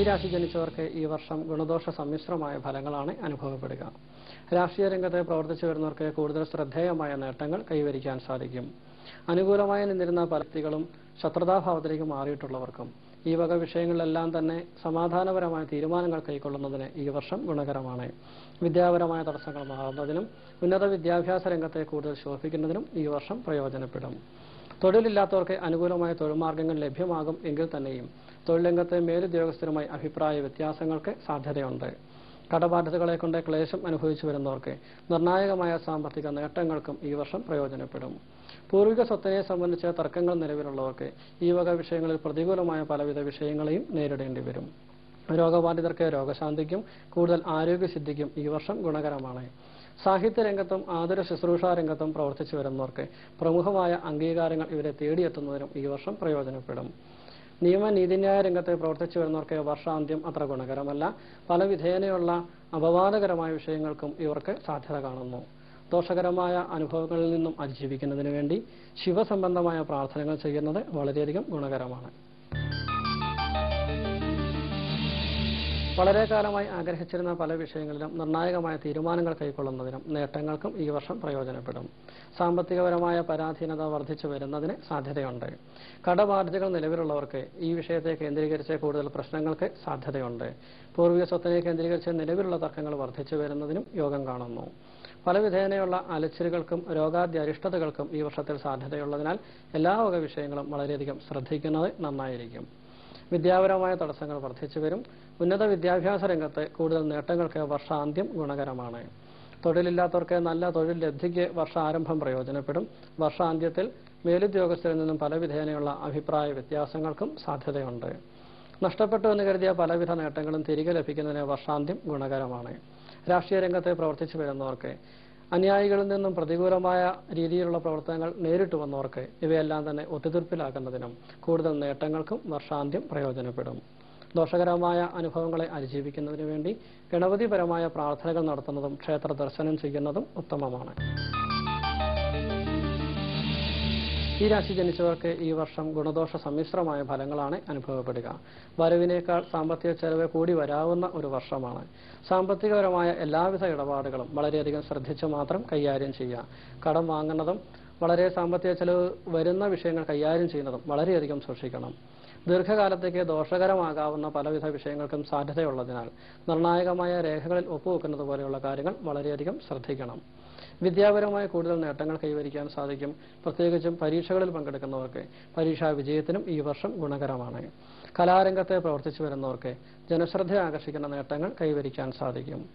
ഈ രാശി ജനിച്ചവർക്ക് ഈ വർഷം ഗുണദോഷ സമ്മിശ്രമായ ഫലങ്ങളാണ് അനുഭവപ്പെടുക. രാഷ്ട്രീയ രംഗത്ത് പ്രവർത്തിച്ചു വരുന്നവർക്ക് കൂടുതൽ ശ്രദ്ധേയമായ നേട്ടങ്ങൾ കൈവരിക്കാൻ സാധിക്കും. അനുകൂലമായി നിന്നിരുന്ന പല വ്യക്തികളും ശത്രുതാഭാവത്തിലേക്ക് മാറിയിട്ടുള്ളവർക്കും ഈ വക വിഷയങ്ങളിലെല്ലാം തന്നെ സമാധാനപരമായ തീരുമാനങ്ങൾ കൈക്കൊള്ളുന്നതിന് ഈ വർഷം ഗുണകരമാണ്. വിദ്യാപരമായ തടസ്സങ്ങൾ മാറുന്നതിനും ഉന്നത വിദ്യാഭ്യാസ രംഗത്തെ കൂടുതൽ ശോഭിക്കുന്നതിനും ഈ വർഷം പ്രയോജനപ്പെടും. തൊഴിലില്ലാത്തവർക്ക് അനുകൂലമായ തൊഴിൽ മാർഗങ്ങൾ ലഭ്യമാകും എങ്കിൽ തന്നെയും തൊഴിൽ രംഗത്തെ മേലുദ്യോഗസ്ഥരുമായി അഭിപ്രായ വ്യത്യാസങ്ങൾക്ക് സാധ്യതയുണ്ട്. കടബാധ്യതകളെ കൊണ്ട് ക്ലേശം അനുഭവിച്ചു വരുന്നവർക്ക് നിർണായകമായ സാമ്പത്തിക നേട്ടങ്ങൾക്കും ഈ വർഷം പ്രയോജനപ്പെടും. പൂർവിക സ്വത്തിനെ സംബന്ധിച്ച തർക്കങ്ങൾ നിലവിലുള്ളവർക്ക് ഈ വക വിഷയങ്ങളിൽ പ്രതികൂലമായ പലവിധ വിഷയങ്ങളെയും നേരിടേണ്ടി വരും. രോഗബാധിതർക്ക് രോഗശാന്തിക്കും കൂടുതൽ ആരോഗ്യസിദ്ധിക്കും ഈ വർഷം ഗുണകരമാണ്. സാഹിത്യ രംഗത്തും ആതുര ശുശ്രൂഷാ രംഗത്തും പ്രവർത്തിച്ചു വരുന്നവർക്ക് പ്രമുഖമായ അംഗീകാരങ്ങൾ ഇവരെ തേടിയെത്തുന്നതിനും ഈ വർഷം പ്രയോജനപ്പെടും. നിയമ നീതിന്യായ രംഗത്ത് പ്രവർത്തിച്ചു വരുന്നവർക്ക് വർഷാന്ത്യം അത്ര ഗുണകരമല്ല. പല വിധേനയുള്ള അപവാദകരമായ വിഷയങ്ങൾക്കും ഇവർക്ക് സാധ്യത കാണുന്നു. ദോഷകരമായ അനുഭവങ്ങളിൽ നിന്നും അതിജീവിക്കുന്നതിന് വേണ്ടി ശിവസംബന്ധമായ പ്രാർത്ഥനകൾ ചെയ്യുന്നത് വളരെയധികം ഗുണകരമാണ്. വളരെ കാലമായി ആഗ്രഹിച്ചിരുന്ന പല വിഷയങ്ങളിലും നിർണായകമായ തീരുമാനങ്ങൾ കൈക്കൊള്ളുന്നതിനും നേട്ടങ്ങൾക്കും ഈ വർഷം പ്രയോജനപ്പെടും. സാമ്പത്തികപരമായ പരാധീനത വർദ്ധിച്ചു വരുന്നതിന് സാധ്യതയുണ്ട്. കടബാധ്യതകൾ നിലവിലുള്ളവർക്ക് ഈ വിഷയത്തെ കേന്ദ്രീകരിച്ച് കൂടുതൽ പ്രശ്നങ്ങൾക്ക് സാധ്യതയുണ്ട്. പൂർവിക സ്വത്തിനെ കേന്ദ്രീകരിച്ച് നിലവിലുള്ള തർക്കങ്ങൾ വർദ്ധിച്ചു വരുന്നതിനും യോഗം കാണുന്നു. പല വിധേനയുള്ള അലച്ചിലുകൾക്കും രോഗാദ്യ ഈ വർഷത്തിൽ സാധ്യതയുള്ളതിനാൽ എല്ലാ വക വിഷയങ്ങളും വളരെയധികം ശ്രദ്ധിക്കുന്നത് നന്നായിരിക്കും. വിദ്യാപരമായ തടസ്സങ്ങൾ വർദ്ധിച്ചു വരും. ഉന്നത വിദ്യാഭ്യാസ രംഗത്ത് കൂടുതൽ നേട്ടങ്ങൾക്ക് വർഷാന്ത്യം ഗുണകരമാണ്. തൊഴിലില്ലാത്തവർക്ക് നല്ല തൊഴിൽ ലബ്ധിക്ക് വർഷാരംഭം പ്രയോജനപ്പെടും. വർഷാന്ത്യത്തിൽ മേലുദ്യോഗസ്ഥരിൽ നിന്നും പല വിധേനയുള്ള അഭിപ്രായ വ്യത്യാസങ്ങൾക്കും സാധ്യതയുണ്ട്. നഷ്ടപ്പെട്ടു എന്ന് കരുതിയ പലവിധ നേട്ടങ്ങളും തിരികെ ലഭിക്കുന്നതിന് വർഷാന്ത്യം ഗുണകരമാണ്. രാഷ്ട്രീയ രംഗത്ത് പ്രവർത്തിച്ചു വരുന്നവർക്ക് അനുയായികളിൽ നിന്നും പ്രതികൂലമായ രീതിയിലുള്ള പ്രവർത്തനങ്ങൾ നേരിട്ട് വന്നവർക്ക് ഇവയെല്ലാം തന്നെ ഒത്തുതീർപ്പിലാക്കുന്നതിനും കൂടുതൽ നേട്ടങ്ങൾക്കും വർഷാന്ത്യം പ്രയോജനപ്പെടും. ദോഷകരമായ അനുഭവങ്ങളെ അതിജീവിക്കുന്നതിനു വേണ്ടി ഗണപതിപരമായ പ്രാർത്ഥനകൾ നടത്തുന്നതും ക്ഷേത്ര ദർശനം ചെയ്യുന്നതും ഉത്തമമാണ്. ഈ രാശി ജനിച്ചവർക്ക് ഈ വർഷം ഗുണദോഷ സമ്മിശ്രമായ ഫലങ്ങളാണ് അനുഭവപ്പെടുക. വരവിനേക്കാൾ സാമ്പത്തിക ചെലവ് കൂടി വരാവുന്ന ഒരു വർഷമാണ്. സാമ്പത്തികപരമായ എല്ലാവിധ ഇടപാടുകളും വളരെയധികം ശ്രദ്ധിച്ച് മാത്രം കൈകാര്യം ചെയ്യുക. കടം വാങ്ങുന്നതും വളരെ സാമ്പത്തിക ചെലവ് വരുന്ന വിഷയങ്ങൾ കൈകാര്യം ചെയ്യുന്നതും വളരെയധികം സൂക്ഷിക്കണം. ദീർഘകാലത്തേക്ക് ദോഷകരമാകാവുന്ന പലവിധ വിഷയങ്ങൾക്കും സാധ്യതയുള്ളതിനാൽ നിർണായകമായ രേഖകളിൽ ഒപ്പുവെക്കുന്നത് പോലെയുള്ള കാര്യങ്ങൾ വളരെയധികം ശ്രദ്ധിക്കണം. വിദ്യാപരമായ കൂടുതൽ നേട്ടങ്ങൾ കൈവരിക്കാൻ സാധിക്കും. പ്രത്യേകിച്ചും പരീക്ഷകളിൽ പങ്കെടുക്കുന്നവർക്ക്. പരീക്ഷാ വിജയത്തിനും ഈ വർഷം ഗുണകരമാണ്. കലാരംഗത്തെ പ്രവർത്തിച്ചു വരുന്നവർക്ക് ജനശ്രദ്ധ ആകർഷിക്കുന്ന നേട്ടങ്ങൾ കൈവരിക്കാൻ സാധിക്കും.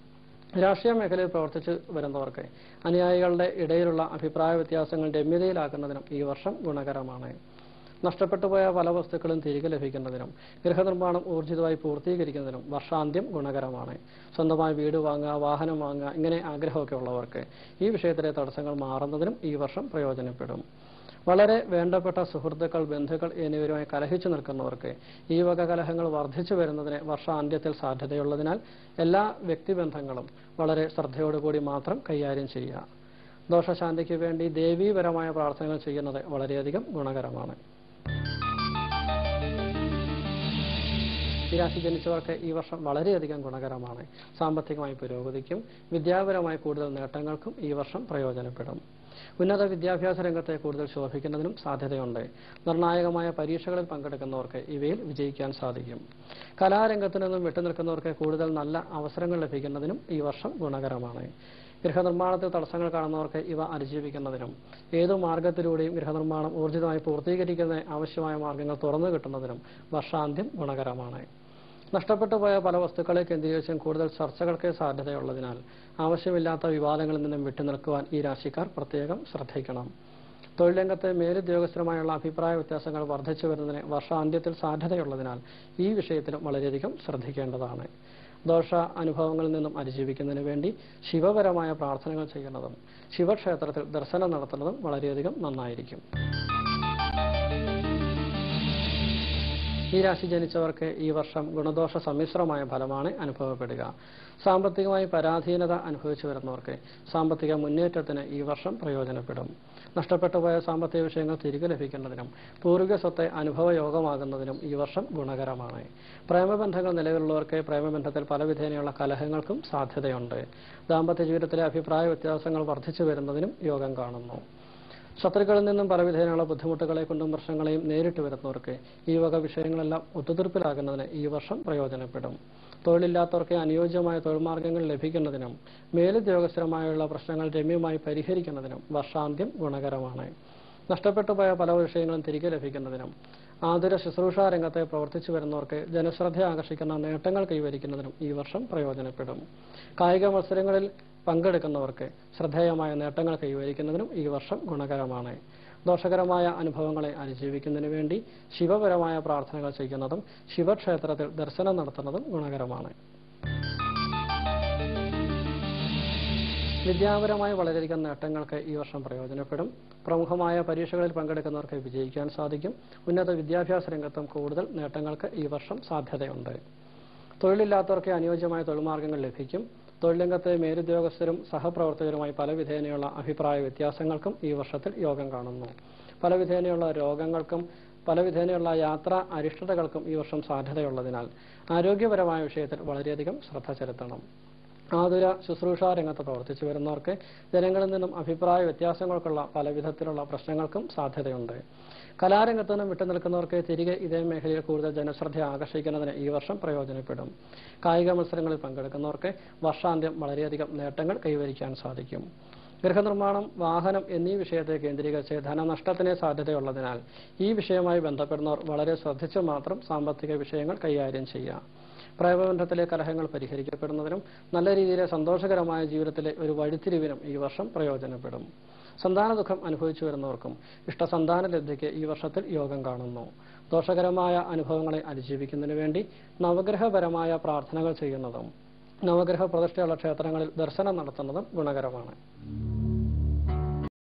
രാഷ്ട്രീയ മേഖലയിൽ പ്രവർത്തിച്ചു വരുന്നവർക്ക് അനുയായികളുടെ ഇടയിലുള്ള അഭിപ്രായ വ്യത്യാസങ്ങൾ രമ്യതയിലാക്കുന്നതിനും ഈ വർഷം ഗുണകരമാണ്. നഷ്ടപ്പെട്ടുപോയ പല വസ്തുക്കളും തിരികെ ലഭിക്കുന്നതിനും ഗൃഹനിർമ്മാണം ഊർജിതമായി പൂർത്തീകരിക്കുന്നതിനും വർഷാന്ത്യം ഗുണകരമാണ്. സ്വന്തമായി വീട് വാങ്ങുക വാഹനം വാങ്ങുക ഇങ്ങനെ ആഗ്രഹമൊക്കെ ഉള്ളവർക്ക് ഈ വിഷയത്തിലെ തടസ്സങ്ങൾ മാറുന്നതിനും ഈ വർഷം പ്രയോജനപ്പെടും. വളരെ വേണ്ടപ്പെട്ട സുഹൃത്തുക്കൾ ബന്ധുക്കൾ എന്നിവരുമായി കലഹിച്ചു നിൽക്കുന്നവർക്ക് ഈ വക കലഹങ്ങൾ വർദ്ധിച്ചു വരുന്നതിന് വർഷാന്ത്യത്തിൽ സാധ്യതയുള്ളതിനാൽ എല്ലാ വ്യക്തിബന്ധങ്ങളും വളരെ ശ്രദ്ധയോടുകൂടി മാത്രം കൈകാര്യം ചെയ്യുക. ദോഷശാന്തിക്ക് വേണ്ടി ദേവീപരമായ പ്രാർത്ഥനകൾ ചെയ്യുന്നത് വളരെയധികം ഗുണകരമാണ്. രാശി ജനിച്ചവർക്ക് ഈ വർഷം വളരെയധികം ഗുണകരമാണ്. സാമ്പത്തികമായി പുരോഗതിക്കും വിദ്യാപരമായ കൂടുതൽ നേട്ടങ്ങൾക്കും ഈ വർഷം പ്രയോജനപ്പെടും. ഉന്നത വിദ്യാഭ്യാസ രംഗത്തെ കൂടുതൽ ശോഭിക്കുന്നതിനും സാധ്യതയുണ്ട്. നിർണായകമായ പരീക്ഷകളിൽ പങ്കെടുക്കുന്നവർക്ക് ഇവയിൽ വിജയിക്കാൻ സാധിക്കും. കലാരംഗത്തു നിന്നും വിട്ടുനിൽക്കുന്നവർക്ക് കൂടുതൽ നല്ല അവസരങ്ങൾ ലഭിക്കുന്നതിനും ഈ വർഷം ഗുണകരമാണ്. ഗൃഹനിർമ്മാണത്തിൽ തടസ്സങ്ങൾ കാണുന്നവർക്ക് ഇവ അതിജീവിക്കുന്നതിനും ഏതു മാർഗത്തിലൂടെയും ഗൃഹനിർമ്മാണം ഊർജിതമായി പൂർത്തീകരിക്കുന്നതിന് ആവശ്യമായ മാർഗങ്ങൾ തുറന്നു കിട്ടുന്നതിനും വർഷാന്ത്യം ഗുണകരമാണ്. നഷ്ടപ്പെട്ടു പോയ പല വസ്തുക്കളെ കേന്ദ്രീകരിച്ചും കൂടുതൽ ചർച്ചകൾക്ക് സാധ്യതയുള്ളതിനാൽ ആവശ്യമില്ലാത്ത വിവാദങ്ങളിൽ നിന്നും വിട്ടുനിൽക്കുവാൻ ഈ രാശിക്കാർ പ്രത്യേകം ശ്രദ്ധിക്കണം. തൊഴിൽ രംഗത്തെ മേലുദ്യോഗസ്ഥരുമായുള്ള അഭിപ്രായ വ്യത്യാസങ്ങൾ വർദ്ധിച്ചു വരുന്നതിന് വർഷാന്ത്യത്തിൽ സാധ്യതയുള്ളതിനാൽ ഈ വിഷയത്തിലും വളരെയധികം ശ്രദ്ധിക്കേണ്ടതാണ്. ദോഷ അനുഭവങ്ങളിൽ നിന്നും അതിജീവിക്കുന്നതിന് വേണ്ടി ശിവപരമായ പ്രാർത്ഥനകൾ ചെയ്യുന്നതും ശിവക്ഷേത്രത്തിൽ ദർശനം നടത്തുന്നതും വളരെയധികം നന്നായിരിക്കും. ഈ രാശി ജനിച്ചവർക്ക് ഈ വർഷം ഗുണദോഷ സമ്മിശ്രമായ ഫലമാണ് അനുഭവപ്പെടുക. സാമ്പത്തികമായി പരാധീനത അനുഭവിച്ചു വരുന്നവർക്ക് സാമ്പത്തിക മുന്നേറ്റത്തിന് ഈ വർഷം പ്രയോജനപ്പെടും. നഷ്ടപ്പെട്ടു പോയ സാമ്പത്തിക വിഷയങ്ങൾ തിരികെ ലഭിക്കുന്നതിനും പൂർവിക സ്വത്തെ അനുഭവയോഗമാകുന്നതിനും ഈ വർഷം ഗുണകരമാണ്. പ്രേമബന്ധങ്ങൾ നിലവിലുള്ളവർക്ക് പ്രേമബന്ധത്തിൽ പലവിധേനയുള്ള കലഹങ്ങൾക്കും സാധ്യതയുണ്ട്. ദാമ്പത്യ ജീവിതത്തിലെ അഭിപ്രായ വ്യത്യാസങ്ങൾ വർദ്ധിച്ചു വരുന്നതിനും യോഗം കാണുന്നു. ശത്രുക്കളിൽ നിന്നും പലവിധേനയുള്ള ബുദ്ധിമുട്ടുകളെ കൊണ്ടും പ്രശ്നങ്ങളെയും നേരിട്ട് വരുന്നവർക്ക് ഈ വക വിഷയങ്ങളെല്ലാം ഒത്തുതീർപ്പിലാകുന്നതിന് ഈ വർഷം പ്രയോജനപ്പെടും. തൊഴിലില്ലാത്തവർക്ക് അനുയോജ്യമായ തൊഴിൽ മാർഗങ്ങൾ ലഭിക്കുന്നതിനും മേലുദ്യോഗസ്ഥരമായുള്ള പ്രശ്നങ്ങൾ രമ്യമായി പരിഹരിക്കുന്നതിനും വർഷാന്ത്യം ഗുണകരമാണ്. നഷ്ടപ്പെട്ടു പോയ പല വിഷയങ്ങളും തിരികെ ലഭിക്കുന്നതിനും ആതുര ശുശ്രൂഷ രംഗത്തെ പ്രവർത്തിച്ചു വരുന്നവർക്ക് ജനശ്രദ്ധ ആകർഷിക്കുന്ന നേട്ടങ്ങൾ കൈവരിക്കുന്നതിനും ഈ വർഷം പ്രയോജനപ്പെടും. കായിക മത്സരങ്ങളിൽ പങ്കെടുക്കുന്നവർക്ക് ശ്രദ്ധേയമായ നേട്ടങ്ങൾ കൈവരിക്കുന്നതിനും ഈ വർഷം ഗുണകരമാണ്. ദോഷകരമായ അനുഭവങ്ങളെ അതിജീവിക്കുന്നതിനു വേണ്ടി ശിവപരമായ പ്രാർത്ഥനകൾ ചെയ്യുന്നതും ശിവക്ഷേത്രത്തിൽ ദർശനം നടത്തുന്നതും ഗുണകരമാണ്. വിദ്യാപരമായി വളരെയധികം നേട്ടങ്ങൾക്ക് ഈ വർഷം പ്രയോജനപ്പെടും. പ്രമുഖമായ പരീക്ഷകളിൽ പങ്കെടുക്കുന്നവർക്ക് വിജയിക്കാൻ സാധിക്കും. ഉന്നത വിദ്യാഭ്യാസ രംഗത്തും കൂടുതൽ നേട്ടങ്ങൾക്ക് ഈ വർഷം സാധ്യതയുണ്ട്. തൊഴിലില്ലാത്തവർക്ക് അനുയോജ്യമായ തൊഴിൽ മാർഗങ്ങൾ ലഭിക്കും. തൊഴിൽ രംഗത്തെ മേലുദ്യോഗസ്ഥരും സഹപ്രവർത്തകരുമായി പല വിധേനയുള്ള അഭിപ്രായ വ്യത്യാസങ്ങൾക്കും ഈ വർഷത്തിൽ യോഗം കാണുന്നു. പല വിധേനയുള്ള രോഗങ്ങൾക്കും പല വിധേനയുള്ള യാത്രാ അരിഷ്ടതകൾക്കും ഈ വർഷം സാധ്യതയുള്ളതിനാൽ ആരോഗ്യപരമായ വിഷയത്തിൽ വളരെയധികം ശ്രദ്ധ ചെലുത്തണം. ആതുര ശുശ്രൂഷാ രംഗത്ത് പ്രവർത്തിച്ചു വരുന്നവർക്ക് ജനങ്ങളിൽ നിന്നും അഭിപ്രായ വ്യത്യാസങ്ങൾക്കുള്ള പല വിധത്തിലുള്ള പ്രശ്നങ്ങൾക്കും സാധ്യതയുണ്ട്. കലാരംഗത്ത് നിന്നും വിട്ടുനിൽക്കുന്നവർക്ക് തിരികെ ഇതേ മേഖലയിൽ കൂടുതൽ ജനശ്രദ്ധ ആകർഷിക്കുന്നതിന് ഈ വർഷം പ്രയോജനപ്പെടും. കായിക മത്സരങ്ങളിൽ പങ്കെടുക്കുന്നവർക്ക് വർഷാന്ത്യം വളരെയധികം നേട്ടങ്ങൾ കൈവരിക്കാൻ സാധിക്കും. ഗൃഹനിർമ്മാണം വാഹനം എന്നീ വിഷയത്തെ കേന്ദ്രീകരിച്ച് ധനനഷ്ടത്തിന് സാധ്യതയുള്ളതിനാൽ ഈ വിഷയവുമായി ബന്ധപ്പെടുന്നവർ വളരെ ശ്രദ്ധിച്ചു മാത്രം സാമ്പത്തിക വിഷയങ്ങൾ കൈകാര്യം ചെയ്യുക. പ്രേമബന്ധത്തിലെ കലഹങ്ങൾ പരിഹരിക്കപ്പെടുന്നതിനും നല്ല രീതിയിലെ സന്തോഷകരമായ ജീവിതത്തിലെ ഒരു വഴിത്തിരിവിനും ഈ വർഷം പ്രയോജനപ്പെടും. സന്താന ദുഃഖം അനുഭവിച്ചു വരുന്നവർക്കും ഇഷ്ടസന്താന ലബ്ധിക്ക് ഈ വർഷത്തിൽ യോഗം കാണുന്നു. ദോഷകരമായ അനുഭവങ്ങളെ അതിജീവിക്കുന്നതിന് വേണ്ടി നവഗ്രഹപരമായ പ്രാർത്ഥനകൾ ചെയ്യുന്നതും നവഗ്രഹ പ്രതിഷ്ഠയുള്ള ക്ഷേത്രങ്ങളിൽ ദർശനം നടത്തുന്നതും ഗുണകരമാണ്.